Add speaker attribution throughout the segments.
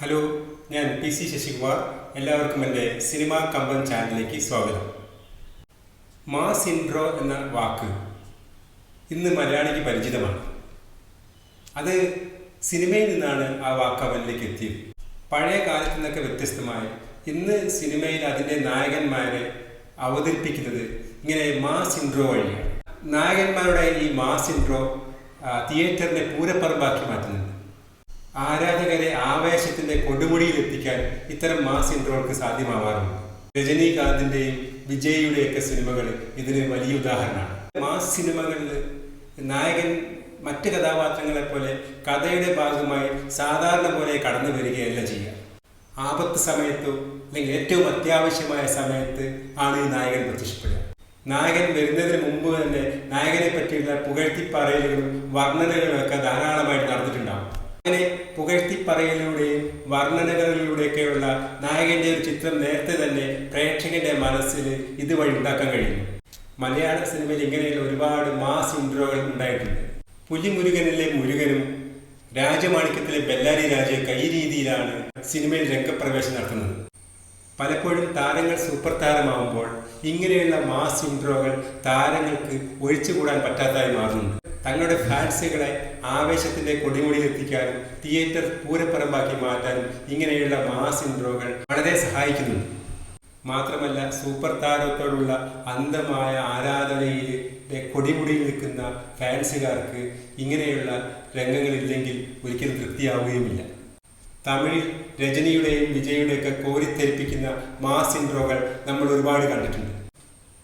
Speaker 1: Hello ഞാൻ P C Sasikumar. എല്ലാവർക്കും എന്റെ സിനിമ കമ്പൻ ചാനലിലേക്ക് സ്വാഗതം. മാസ് സിൻഡ്രോ എന്ന വാക്ക് ഇന്ന് മലയാളിക്ക് പരിചിതമാണ്. അത് സിനിമയിൽ നിന്നാണ് ആ വാക്ക് അവനിലേക്ക് എത്തിയത്. പഴയ കാലത്തു നിന്നൊക്കെ വ്യത്യസ്തമായി ഇന്ന് സിനിമയിൽ അതിന്റെ നായകന്മാരെ അവതരിപ്പിക്കുന്നത് ഇങ്ങനെ മാസ് സിൻഡ്രോ വഴിയാണ്. നായകന്മാരുടെ ഈ മാസ് ആ, തിയേറ്ററിനെ പൂരപ്പറമ്പാക്കി മാറ്റുന്നുണ്ട്. ആരാധകരെ ആവേശത്തിന്റെ കൊടുമുടിയിൽ എത്തിക്കാൻ ഇത്തരം മാസ് ഇൻട്രോകൾക്ക് സാധ്യമാവാറുണ്ട്. രജനീകാന്തിന്റെയും വിജയിയുടെയൊക്കെ സിനിമകൾ ഇതിന് വലിയ ഉദാഹരണമാണ്. മാസ് സിനിമകളിൽ നായകൻ മറ്റ് കഥാപാത്രങ്ങളെ പോലെ കഥയുടെ ഭാഗമായി സാധാരണ പോലെ കടന്നു വരികയല്ല ചെയ്യുക. ആപത്ത് സമയത്തോ അല്ലെങ്കിൽ ഏറ്റവും അത്യാവശ്യമായ സമയത്ത് ആണ് ഈ നായകൻ പ്രത്യക്ഷപ്പെടുക. നായകൻ വരുന്നതിന് മുമ്പ് തന്നെ നായകനെ പറ്റിയുള്ള പുകഴ്ത്തിപ്പറയലുകളും വർണനകളും ഒക്കെ ധാരാളമായിട്ട് നടന്നിട്ടുണ്ടാവും അങ്ങനെ പുകഴ്ത്തിപ്പറയലിലൂടെയും വർണനകളിലൂടെയൊക്കെയുള്ള നായകന്റെ ഒരു ചിത്രം നേരത്തെ തന്നെ പ്രേക്ഷകന്റെ മനസ്സിൽ ഇതുവഴി ഉണ്ടാക്കാൻ കഴിയുന്നു മലയാള സിനിമയിൽ ഇങ്ങനെയുള്ള ഒരുപാട് മാസ് ഇൻട്രോകൾ ഉണ്ടായിട്ടുണ്ട്. പുലിമുരുകനിലെ മുരുകനും രാജമാണിക്യത്തിലെ ബെല്ലാരി രാജയൊക്കെ ഈ രീതിയിലാണ് സിനിമയിൽ രംഗപ്രവേശം നടത്തുന്നത്. പലപ്പോഴും താരങ്ങൾ സൂപ്പർ താരമാവുമ്പോൾ ഇങ്ങനെയുള്ള മാസ് ഇൻട്രോകൾ താരങ്ങൾക്ക് ഒഴിച്ചുകൂടാൻ പറ്റാത്തതായി മാറുന്നുണ്ട്. തങ്ങളുടെ ഫാൻസുകളെ ആവേശത്തിന്റെ കൊടിമുടിയിൽ എത്തിക്കാനും തിയേറ്റർ പൂരപ്പറമ്പാക്കി മാറ്റാനും ഇങ്ങനെയുള്ള മാസ് ഇൻട്രോകൾ വളരെ സഹായിക്കുന്നുണ്ട്. മാത്രമല്ല സൂപ്പർ താരത്തോടുള്ള അന്ധമായ ആരാധനയിലെ കൊടിമുടിയിൽ നിൽക്കുന്ന ഫാൻസുകാർക്ക് ഇങ്ങനെയുള്ള രംഗങ്ങളില്ലെങ്കിൽ ഒരിക്കലും തൃപ്തിയാവുകയുമില്ല. തമിഴിൽ രജനിയുടെയും വിജയുടെയൊക്കെ കോരിത്തെരിപ്പിക്കുന്ന മാസ് ഇൻട്രോകൾ നമ്മൾ ഒരുപാട് കണ്ടിട്ടുണ്ട്.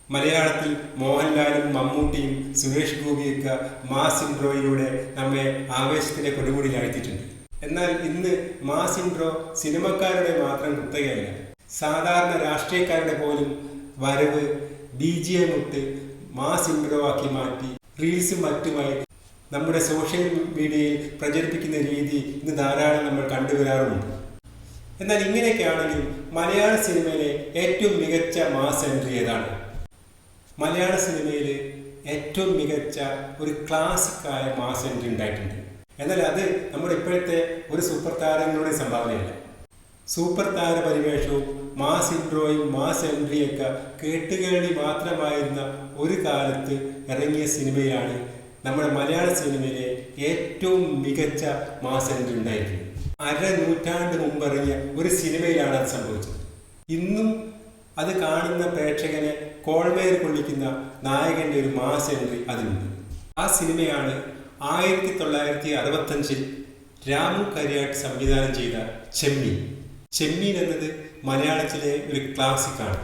Speaker 1: മലയാളത്തിൽ മോഹൻലാലും മമ്മൂട്ടിയും സുരേഷ് ഗോപിയൊക്കെ മാസ് ഇൻട്രോയിലൂടെ നമ്മെ ആവേശത്തിന്റെ കൊടുമുടിയിലാഴ്ത്തിയിട്ടുണ്ട് എന്നാൽ ഇന്ന് മാസ് ഇൻട്രോ സിനിമക്കാരുടെ മാത്രം കുത്തകയല്ല. സാധാരണ രാഷ്ട്രീയക്കാരുടെ പോലും വരവ് ബി ജി എം ഇട്ട് മാസ് ഇൻട്രോ ആക്കി മാറ്റി റീൽസും മറ്റുമായി നമ്മുടെ സോഷ്യൽ മീഡിയയിൽ പ്രചരിപ്പിക്കുന്ന രീതി ഇന്ന് ധാരാളം നമ്മൾ കണ്ടുവരാറുണ്ട് എന്നാൽ ഇങ്ങനെയൊക്കെയാണെങ്കിൽ മലയാള സിനിമയിലെ ഏറ്റവും മികച്ച മാസ് എൻട്രി ഏതാണ്? മലയാള സിനിമയിലെ ഏറ്റവും മികച്ച ഒരു ക്ലാസിക്കായ മാസ് എൻട്രി ഉണ്ടായിട്ടുണ്ട്. എന്നാൽ അത് നമ്മുടെ ഇപ്പോഴത്തെ ഒരു സൂപ്പർ താരങ്ങളുടെ സംഭാവനയല്ല. സൂപ്പർ താര പരിവേഷവും മാസ് ഇൻട്രോയും മാസ് എൻട്രിയൊക്കെ കേട്ടുകേളി മാത്രമായിരുന്ന ഒരു കാലത്ത് ഇറങ്ങിയ സിനിമയാണ് നമ്മുടെ മലയാള സിനിമയിലെ ഏറ്റവും മികച്ച മാസ് എൻട്രി ഉണ്ടായിരിക്കുന്നത് അര നൂറ്റാണ്ട് മുമ്പ് ഇറങ്ങിയ ഒരു സിനിമയിലാണ് അത് സംഭവിച്ചത്. ഇന്നും അത് കാണുന്ന പ്രേക്ഷകനെ കോൾമേർ കൊള്ളിക്കുന്ന നായകന്റെ ഒരു മാസ് എൻട്രി അതിലുണ്ട്. ആ സിനിമയാണ് ആയിരത്തി തൊള്ളായിരത്തി അറുപത്തഞ്ചിൽ രാമു കരിയാട്ട് സംവിധാനം ചെയ്ത ചെമ്മീൻ. ചെമ്മീൻ എന്നത് മലയാളത്തിലെ ഒരു ക്ലാസിക്കാണ്.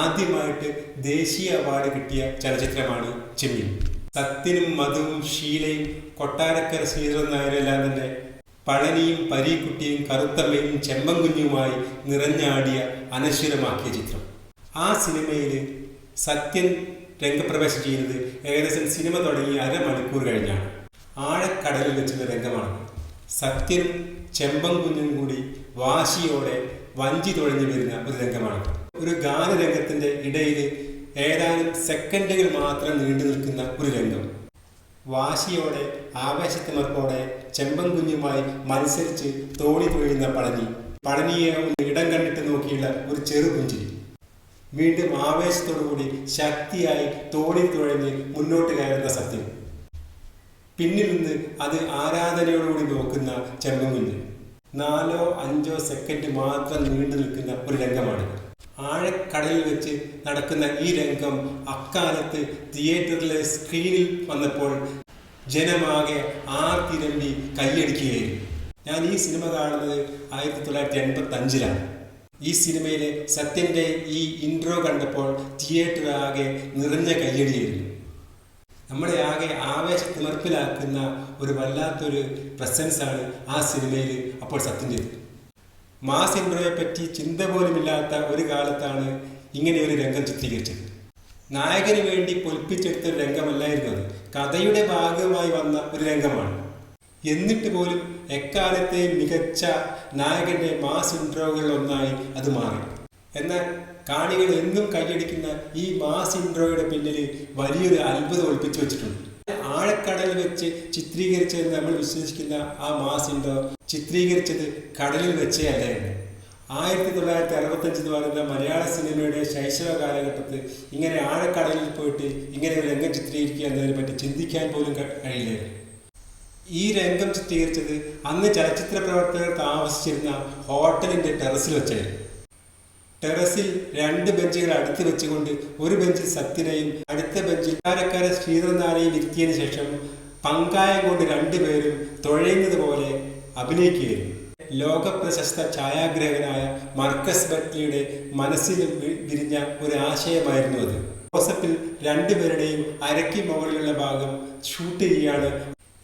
Speaker 1: ആദ്യമായിട്ട് ദേശീയ അവാർഡ് കിട്ടിയ ചലച്ചിത്രമാണ് ചെമ്മീൻ. സത്യനും മധുവും ഷീലയും കൊട്ടാരക്കര ശ്രീധരൻ നായരെല്ലാം തന്നെ പഴനിയും പരീക്കുട്ടിയും കറുത്തമ്മയും ചെമ്പൻകുഞ്ഞുമായി നിറഞ്ഞാടിയ അനശ്വരമാക്കിയ ചിത്രം. ആ സിനിമയിൽ സത്യൻ രംഗപ്രവേശം ചെയ്യുന്നത് ഏകദേശം സിനിമ തുടങ്ങി അരമണിക്കൂർ കഴിഞ്ഞാണ്. ആഴക്കടലിൽ വെച്ചുള്ള രംഗമാണ്. സത്യനും ചെമ്പൻകുഞ്ഞും കൂടി വാശിയോടെ വഞ്ചി തുഴഞ്ഞു വരുന്ന ഒരു രംഗമാണ്. ഒരു ഗാനരംഗത്തിന്റെ ഇടയിൽ ഏതാനും സെക്കൻഡുകൾ മാത്രം നീണ്ടു നിൽക്കുന്ന ഒരു രംഗം. വാശിയോടെ ആവേശത്തിമർപ്പോടെ ചെമ്പൻകുഞ്ഞുമായി മത്സരിച്ച് തോണി തൊഴിയുന്ന പളനി. പളനിയെ ഒന്ന് ഇടം കണ്ടിട്ട് നോക്കിയുള്ള ഒരു ചെറു പുഞ്ചിരി. വീണ്ടും ആവേശത്തോടുകൂടി ശക്തിയായി തോണി തുഴഞ്ഞ് മുന്നോട്ട് കയറുന്ന സത്യം. പിന്നിൽ നിന്ന് അത് ആരാധനയോടുകൂടി നോക്കുന്ന ചെമ്പൻകുഞ്ഞ് നാലോ അഞ്ചോ സെക്കൻഡ് മാത്രം നീണ്ടു നിൽക്കുന്ന ഒരു രംഗമാണ് ആഴക്കടലിൽ വെച്ച് നടക്കുന്ന ഈ രംഗം അക്കാലത്ത് തിയേറ്ററിലെ സ്ക്രീനിൽ വന്നപ്പോൾ ജനമാകെ ആർത്തിരമ്പി കൈയടിക്കുകയായിരുന്നു. ഞാൻ ഈ സിനിമ കാണുന്നത് ആയിരത്തി തൊള്ളായിരത്തി എൺപത്തി അഞ്ചിലാണ് ഈ സിനിമയിലെ സത്യന്റെ ഈ ഇൻട്രോ കണ്ടപ്പോൾ തിയേറ്റർ ആകെ നിറഞ്ഞ കയ്യടിയായിരുന്നു നമ്മളെ ആകെ ആവേശത്തിമർപ്പിലാക്കുന്ന ഒരു വല്ലാത്തൊരു പ്രസൻസാണ് ആ സിനിമയിൽ അപ്പോൾ സത്യന്റെത് മാസ് ഇൻട്രോയെ പറ്റി ചിന്ത പോലുമില്ലാത്ത ഒരു കാലത്താണ് ഇങ്ങനെ ഒരു രംഗം ചിത്രീകരിച്ചത്. നായകന് വേണ്ടി പൊലിപ്പിച്ചെടുത്ത ഒരു രംഗമല്ലായിരുന്നു അത്. കഥയുടെ ഭാഗമായി വന്ന ഒരു രംഗമാണ്. എന്നിട്ട് പോലും എക്കാലത്തെ മികച്ച നായകന്റെ മാസ് ഇൻട്രോകളിൽ ഒന്നായി അത് മാറി. എന്നാൽ കാണികൾ എന്നും കൈയടിക്കുന്ന ഈ മാസ് ഇൻട്രോയുടെ പിന്നിൽ വലിയൊരു അത്ഭുതം ഒളിപ്പിച്ചു വെച്ചിട്ടുണ്ട്. ആഴക്കടലിൽ വെച്ച് ചിത്രീകരിച്ചതെന്ന് നമ്മൾ വിശ്വസിക്കുന്ന ആ മാസിന്റെ ചിത്രീകരിച്ചത് കടലിൽ വെച്ചേ അല്ലായിരുന്നു. ആയിരത്തി തൊള്ളായിരത്തി അറുപത്തഞ്ച് എന്ന് പറയുന്ന മലയാള സിനിമയുടെ ശൈശവ കാലഘട്ടത്തിൽ ഇങ്ങനെ ആഴക്കടലിൽ പോയിട്ട് ഇങ്ങനെ ഒരു രംഗം ചിത്രീകരിക്കുക എന്നതിനെ പറ്റി ചിന്തിക്കാൻ പോലും കഴിയില്ലായിരുന്നു. ഈ രംഗം ചിത്രീകരിച്ചത് അന്ന് ചലച്ചിത്ര പ്രവർത്തകർ താമസിച്ചിരുന്ന ഹോട്ടലിന്റെ ടെറസിൽ വെച്ചായിരുന്നു. ടെറസിൽ രണ്ട് ബെഞ്ചുകൾ അടുത്ത് വെച്ചുകൊണ്ട് ഒരു ബെഞ്ചിൽ സത്യനെയും അടുത്ത ബെഞ്ചിൽ കാരക്കാര ശ്രീധരനാരെയും ഇരുത്തിയതിനു ശേഷം പങ്കായം കൊണ്ട് രണ്ടുപേരും തുഴയുന്നത് പോലെ അഭിനയിക്കുകയായിരുന്നു. ലോക പ്രശസ്ത ഛായാഗ്രഹകനായ മർക്കസ് ബട്ട്ലിയുടെ മനസ്സിൽ വിരിഞ്ഞ ഒരു ആശയമായിരുന്നു അത്. ജോസഫിൽ രണ്ടുപേരുടെയും അരക്കി മുകളിലുള്ള ഭാഗം ഷൂട്ട് ചെയ്യാണ്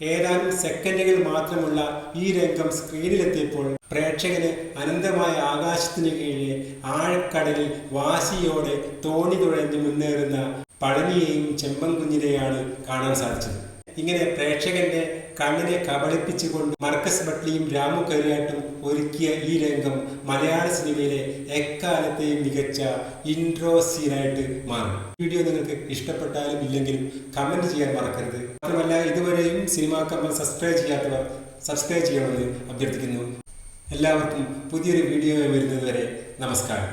Speaker 1: ഏതാനും സെക്കൻഡുകൾ മാത്രമുള്ള ഈ രംഗം സ്ക്രീനിലെത്തിയപ്പോൾ പ്രേക്ഷകന് അനന്തമായ ആകാശത്തിന് കീഴെ ആഴക്കടലിൽ വാശിയോടെ തോണി തുഴഞ്ഞ് മുന്നേറുന്ന പഴനിയെയും ചെമ്പൻകുഞ്ഞിനെയാണ് കാണാൻ സാധിച്ചത്. ഇങ്ങനെ പ്രേക്ഷകന്റെ കണ്ണിനെ കബളിപ്പിച്ചുകൊണ്ട് മർക്കസ് ബട്ട്ലിയും രാമു കരിയാട്ടും ഒരുക്കിയ ഈ രംഗം മലയാള സിനിമയിലെ എക്കാലത്തെയും മികച്ച ഇൻട്രോ സീനായിട്ട് മാറും. വീഡിയോ നിങ്ങൾക്ക് ഇഷ്ടപ്പെട്ടാലും ഇല്ലെങ്കിലും കമന്റ് ചെയ്യാൻ മറക്കരുത്. മാത്രമല്ല ഇതുവരെയും സിനിമാ കമ്പൽ സബ്സ്ക്രൈബ് ചെയ്യാത്തവർ സബ്സ്ക്രൈബ് ചെയ്യണമെന്ന് അഭ്യർത്ഥിക്കുന്നു. എല്ലാവർക്കും പുതിയൊരു വീഡിയോ വരുന്നതുവരെ നമസ്കാരം.